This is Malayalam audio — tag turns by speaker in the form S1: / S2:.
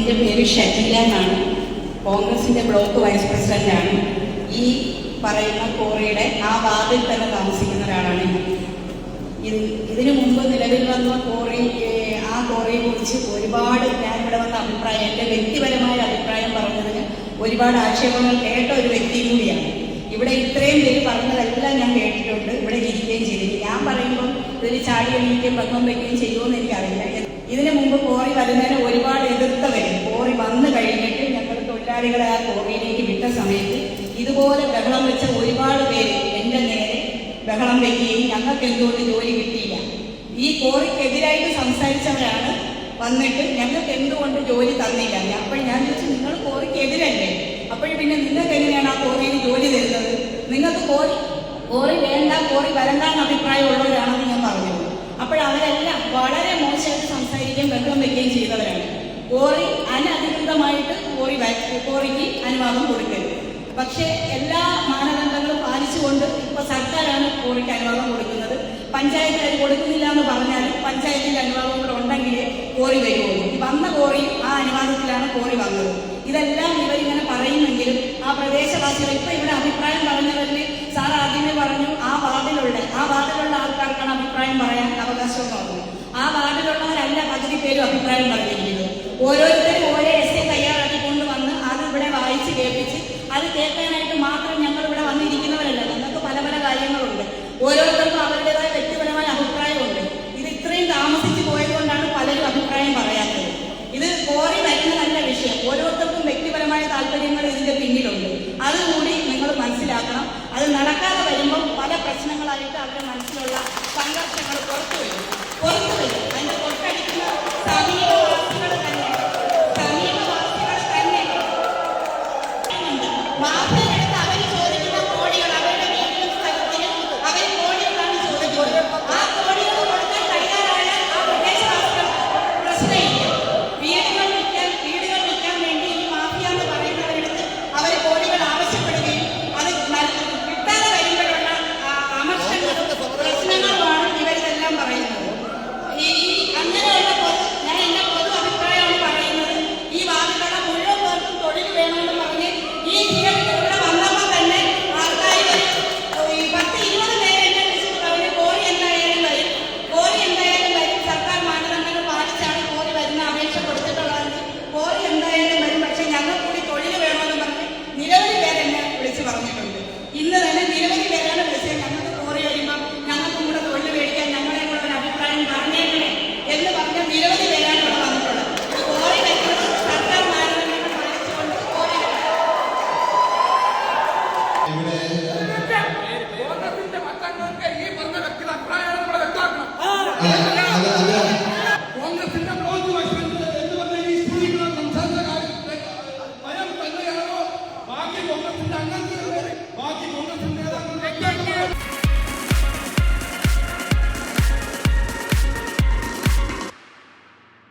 S1: എന്റെ പേര് ഷക്കീല എന്നാണ്. കോൺഗ്രസിന്റെ ബ്ലോക്ക് വൈസ് പ്രസിഡന്റാണ് ഈ പറയുന്ന കോറിയുടെ ആ വാർഡിൽ തന്നെ താമസിക്കുന്ന ഒരാളാണ് ഇതിനു മുമ്പ് നിലവിൽ വന്ന കോറി ആ കോറിയെ കുറിച്ച് ഒരുപാട് ഞാൻ ഇവിടെ വന്ന അഭിപ്രായം എന്റെ വ്യക്തിപരമായ അഭിപ്രായം പറഞ്ഞതിന് ഒരുപാട് ആക്ഷേപങ്ങൾ കേട്ട ഒരു വ്യക്തി കൂടിയാണ്. ഇവിടെ ഇത്രയും പേര് പറഞ്ഞതെല്ലാം ഞാൻ കേട്ടിട്ടുണ്ട്. ഇവിടെ ഇരിക്കുകയും ചെയ്തില്ല ഞാൻ പറയുമ്പോൾ ഇതിൽ ചാടി എണീക്കുകയും പങ്കം വയ്ക്കുകയും ചെയ്യുമെന്ന് എനിക്കറിയില്ല. ഇതിനു മുമ്പ് കോറി വരുന്നതിന് ഒരുപാട് എതിർത്തവരും കോറി വന്നു കഴിഞ്ഞിട്ട് ഞങ്ങൾ തൊഴിലാളികളെ ആ കോറിയിലേക്ക് വിട്ട സമയത്ത് ഇതുപോലെ ബഹളം വെച്ച ഒരുപാട് പേര് എന്റെ നേരെ ബഹളം വയ്ക്കുകയും ഞങ്ങൾക്ക് എന്തുകൊണ്ട് ജോലി കിട്ടിയില്ല. ഈ കോറിക്കെതിരായിട്ട് സംസാരിച്ചവരാണ് വന്നിട്ട് ഞങ്ങൾക്ക് എന്തുകൊണ്ട് ജോലി തന്നില്ല. അപ്പോൾ ഞാൻ ചോദിച്ചു നിങ്ങൾ കോറിക്കെതിരല്ലേ? അപ്പോഴും പിന്നെ നിങ്ങൾക്ക് എങ്ങനെയാണ് ആ കോറിയിൽ ജോലി തരുന്നത്? നിങ്ങൾക്ക് കോറി കോറി വേണ്ട കോറി വരണ്ടാന്ന് അഭിപ്രായമുള്ളവരാണെന്ന് ഞാൻ പറഞ്ഞത് അനുവാദം കൊടുക്കരുത്. പക്ഷേ എല്ലാ മാനദണ്ഡങ്ങളും പാലിച്ചുകൊണ്ട് ഇപ്പൊ സർക്കാരാണ് കോഴിക്ക് അനുവാദം കൊടുക്കുന്നത്. പഞ്ചായത്ത് അത് കൊടുക്കുന്നില്ല എന്ന് പറഞ്ഞാലും പഞ്ചായത്തിന്റെ അനുവാദം കൂടെ ഉണ്ടെങ്കിലേ കോറി വരുള്ളൂ വന്ന കോറിയും ആ അനുവാദത്തിലാണ് കോറി വന്നത്. ഇതെല്ലാം ഇവരിങ്ങനെ പറയുമെങ്കിലും ആ പ്രദേശവാസികൾ ഇപ്പൊ ഇവിടെ അഭിപ്രായം പറഞ്ഞവരിൽ സാർ ആദ്യമേ പറഞ്ഞു ആ വാർഡിലുള്ള ആ വാർഡിലുള്ള ആൾക്കാർക്കാണ് അഭിപ്രായം പറയാൻ അവകാശം പറഞ്ഞു. ആ വാർഡിലുള്ളവരല്ല പകുതി പേരും അഭിപ്രായം താല്പര്യങ്ങൾ ഇതിന്റെ പിന്നിലുണ്ട്. അതുകൂടി നിങ്ങൾ മനസ്സിലാക്കണം. അത് നടക്കാതെ വരുമ്പോൾ പല പ്രശ്നങ്ങളായിട്ട് അവരെ മനസ്സിലാക്കും